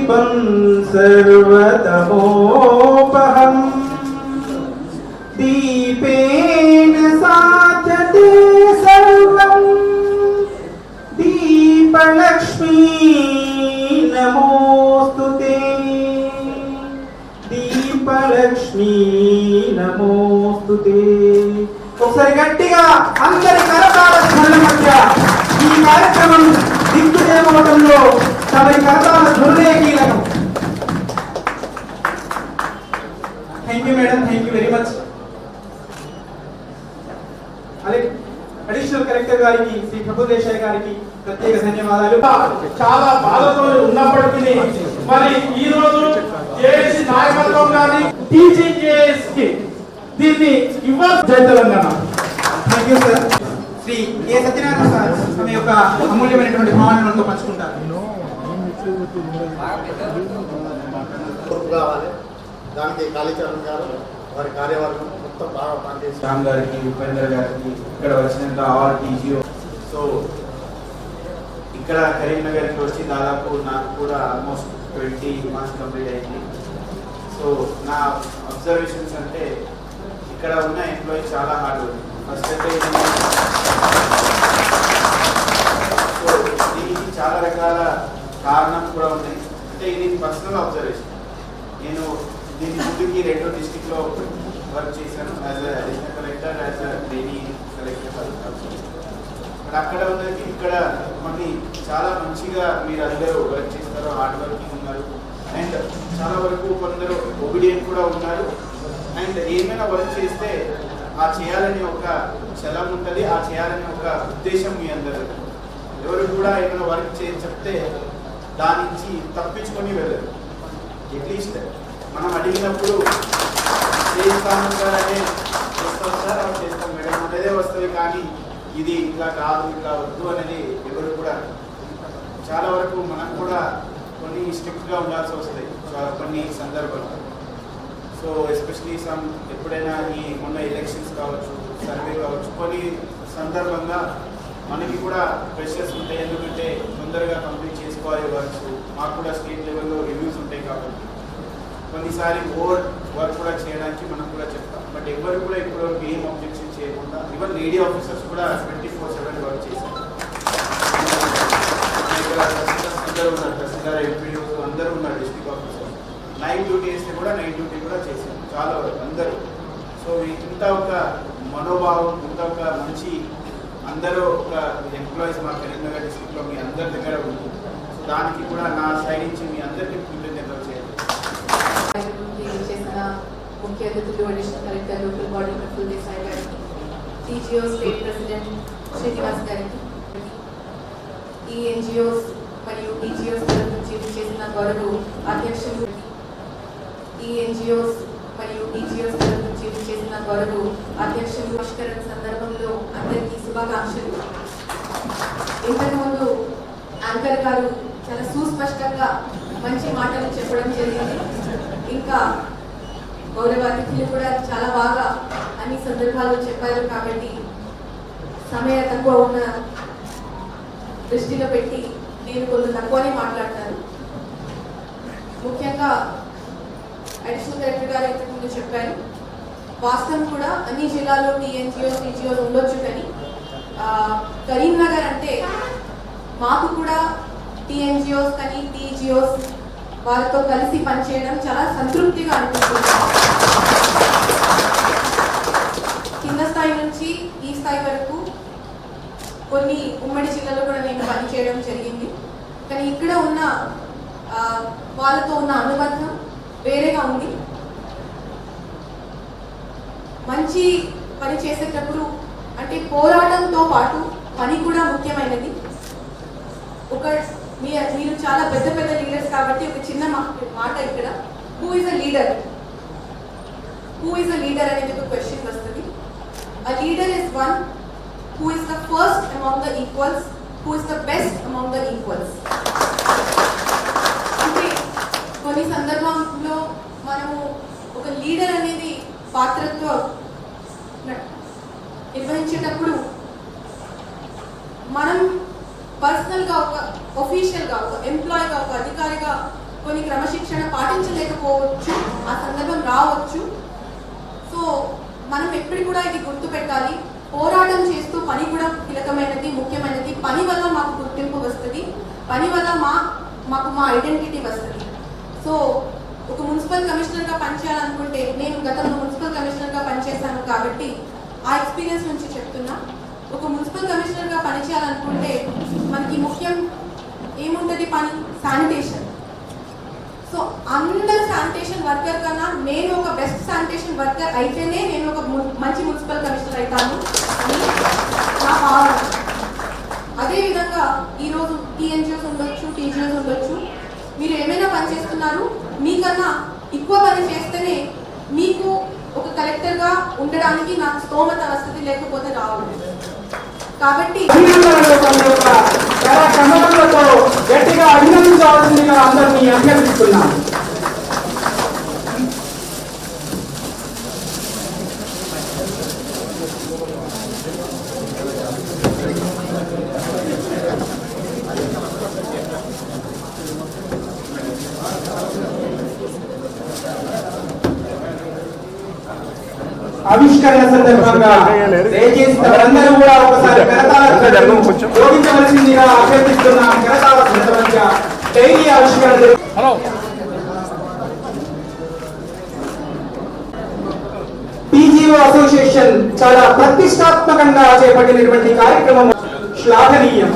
दीपं सर्वतमोपहम् दीपेन साध्यते सर्वम् दीपलक्ष्मी नमोऽस्तु ते దీపలక్ష్మీ నమోస్తు ఒకసారి గట్టిగా అందరి కరతాళ ధ్వనుల మధ్య ఈ కార్యక్రమం దిగ్విజయమవడంలో తమరి కరతాళ ధ్వనులే కీలకం thank you madam thank you very much అదే అడిషనల్ కలెక్టర్ గారికి శ్రీ ప్రభుదేశాయ్ గారికి ప్రత్యేక ధన్యవాదాలు. చాలా బాధతో ఉన్నప్పటికీ మరి ఈ రోజు జేఏసీ నాయకత్వం కానీ టీచింగ్కి దీన్ని ఇవ్వాలి జై Telangana. Thank you sir Shri A Satyanarayana sir తమ యొక్క అమూల్యమైనటువంటి భావనలతో పంచుకుంటారు. దానికి కాళీచరణ్ గారు వారి కార్యవర్గం మొత్తం బాగా పనిచేసి రామ్ గారికి ఉపేందర్ గారికి ఇక్కడ వచ్చినంత ఆల్ టీజీఓ సో ఇక్కడ కరీంనగర్కి వచ్చి దాదాపు నాకు కూడా ఆల్మోస్ట్ ట్వంటీ మంత్స్ కంప్లీట్ అయింది. సో నా అబ్జర్వేషన్స్ అంటే ఇక్కడ ఉన్న ఎంప్లాయీ చాలా హార్డ్ వర్క్ సో దీనికి చాలా రకాల కారణం కూడా ఉన్నాయి అంటే ఇది పర్సనల్ అబ్జర్వేషన్ నేను దీని ముందుకి రెండు డిస్టిక్లో వర్క్ చేశాను as additional collector as a trainee collector but అక్కడ ఉన్నది ఇక్కడ కొన్ని చాలా మంచిగా మీరు అందరూ వర్క్ చేస్తారు హార్డ్ వర్కింగ్ ఉన్నారు అండ్ చాలా వరకు కొందరు ఒబిడియన్ కూడా ఉన్నారు అండ్ ఏమైనా వర్క్ చేస్తే ఆ చేయాలని ఒక చలం ఉంటుంది ఆ చేయాలని ఒక ఉద్దేశం మీ అందరూ ఎవరు కూడా ఏమైనా వర్క్ చే చెప్తే దాని నుంచి తప్పించుకొని వెళ్ళరు. అట్లీస్ట్ మనం అడిగినప్పుడు చేస్తాము సార్ అనే చేస్తాం సార్ అలా చేస్తాం మేడం అనేదే వస్తుంది కానీ ఇది ఇంకా కాదు ఇలా వద్దు అనేది ఎవరు కూడా చాలా వరకు మనం కూడా కొన్ని స్ట్రిక్ట్గా ఉండాల్సి వస్తాయి కొన్ని సందర్భాలు సో ఎస్పెషలీ సమ్ ఎప్పుడైనా ఈ మొన్న ఎలక్షన్స్ కావచ్చు సర్వే కావచ్చు కొన్ని సందర్భంగా మనకి కూడా ప్రెషర్స్ ఉంటాయి. ఎందుకంటే తొందరగా కంప్లీట్ చేసుకోవాలి వర్క్స్ మాకు కూడా స్టేట్ లెవెల్లో రివ్యూస్ ఉంటాయి కాబట్టి. కొన్నిసారి ఓవర్ వర్క్ కూడా చేయడానికి మనం కూడా చెప్తాం. బట్ ఎవరు కూడా ఇప్పటివరకు ఏం అబ్జెక్షన్ చేయకుండా ఈవెన్ లేడీ ఆఫీసర్స్ కూడా ట్వంటీ ఫోర్ సెవెన్ వర్క్ చేశారు ఇక్కడ తహసీల్దార్స్ అందరూ ఉన్నారు తహసీల్దార్ ఎంపీడీఓస్ అందరూ ఉన్నారు డిస్ట్రిక్ట్ ఆఫీసర్ నైట్ డ్యూటీ వేస్తే కూడా నైట్ డ్యూటీ కూడా చేశాం చాలా వరకు అందరూ. సో ఇంత ఒక మనోభావం ఇంత ఒక మంచి అందరూ ఒక ఎంప్లాయీస్ మా కరీంనగర్ డిస్ట్రిక్ట్లో మీ అందరి దగ్గర ఉంది. సో దానికి కూడా నా సైడ్ నుంచి మీ అందరికీ కృతజ్ఞతలు చేయాలి ముఖ్య అతిథులు additional collector local body control Desai గారికి టీజీఓ స్టేట్ ప్రెసిడెంట్ శ్రీనివాస్ గారికి ఈ ఎన్జిఓస్ మరియు టీజీఓస్ తరఫు నుంచి చేసిన గౌరవ అధ్యక్షులు ఈ ఎన్జిఓస్ మరియు టీజీఓస్ తరఫు నుంచి చేసిన గౌరవ అధ్యక్షులు పరిష్కరణ సందర్భంలో అందరికీ శుభాకాంక్షలు. ఇంతకుముందు యాంకర్ గారు చాలా సుస్పష్టంగా మంచి మాటలు చెప్పడం జరిగింది. ఇంకా గౌరవ అతిథులు కూడా చాలా బాగా అన్ని సందర్భాలు చెప్పారు కాబట్టి సమయ తక్కువ ఉన్న దృష్టిలో పెట్టి నేను కొంత తక్కువనే మాట్లాడతాను. ముఖ్యంగా అడిషనల్ కలెక్టర్ గారు ఇంతకుముందు చెప్పారు. వాస్తవం కూడా అన్ని జిల్లాల్లో టీఎన్జిఓ టీజీఓస్ ఉండొచ్చు కానీ కరీంనగర్ అంటే మాకు కూడా టీఎన్జిఓస్ కానీ టీజిఓస్ వారితో కలిసి పనిచేయడం చాలా సంతృప్తిగా అనిపిస్తుంది. కింద స్థాయి నుంచి ఈ స్థాయి వరకు కొన్ని ఉమ్మడి జిల్లాలో కూడా నేను పనిచేయడం జరిగింది. కానీ ఇక్కడ ఉన్న వాళ్ళతో ఉన్న అనుబంధం వేరేగా ఉంది. మంచి పని చేసేటప్పుడు అంటే పోరాటంతో పాటు పని కూడా ముఖ్యమైనది. ఒక మీరు చాలా పెద్ద పెద్ద లీడర్స్ కాబట్టి ఒక చిన్న మాట ఇక్కడ. Who is a leader who is a leader అనేది ఒక క్వశ్చన్ వస్తుంది. A leader is one who is the first among the equals who is the best among the equals అంటే కొన్ని సందర్భంలో మనము ఒక లీడర్ అనేది పాత్రతో నిర్వహించేటప్పుడు మనం పర్సనల్గా ఒక ఒఫీషియల్గా ఒక ఎంప్లాయీగా ఒక అధికారిగా కొన్ని క్రమశిక్షణ పాటించలేకపోవచ్చు. ఆ సందర్భం రావచ్చు. సో మనం ఎప్పుడు కూడా ఇది గుర్తు పెట్టాలి. పోరాటం చేస్తూ పని కూడా కీలకమైనది ముఖ్యమైనది. పని వల్ల మాకు గుర్తింపు వస్తుంది. పని వల్ల మా మాకు మా ఐడెంటిటీ వస్తుంది. సో ఒక మున్సిపల్ కమిషనర్గా పనిచేయాలనుకుంటే నేను గతంలో మున్సిపల్ కమిషనర్గా పనిచేశాను కాబట్టి ఆ ఎక్స్పీరియన్స్ నుంచి చెప్తున్నా. ఒక మున్సిపల్ కమిషనర్గా పనిచేయాలనుకుంటే మనకి ముఖ్యం ఏముంటుంది పని? శానిటేషన్. సో అందరు శానిటేషన్ వర్కర్ కన్నా నేను ఒక బెస్ట్ శానిటేషన్ వర్కర్ అయితేనే నేను ఒక ము- మంచి మున్సిపల్ కమిషనర్ అవుతాను అని నా భావన. అదేవిధంగా ఈరోజు టీఎన్జిఓస్ ఉండొచ్చు టీజీఓస్ ఉండొచ్చు. మీరు ఏమైనా పని చేస్తున్నారు? మీకన్నా ఎక్కువ పని చేస్తేనే మీకు ఒక కలెక్టర్గా ఉండడానికి నాకు స్తోమత వసతి లేకపోతే రావు. కాబట్టి గట్టిగా అభినందించాల్సిందిగా అందరినీ అభ్యర్థిస్తున్నాను. ఆవిష్కరణ సందర్భంగా దయచేసి అందరూ కూడా ఒకసారి కరతాళ జోడించవలసిందిగా అభ్యర్థిస్తున్నాం కరతాళ సందర్భంగా డైలీ ఆవిష్కరణ జరుగు- పీజీఓ అసోసియేషన్ చాలా ప్రతిష్టాత్మకంగా చేపట్టినటువంటి కార్యక్రమం శ్లాఘనీయం.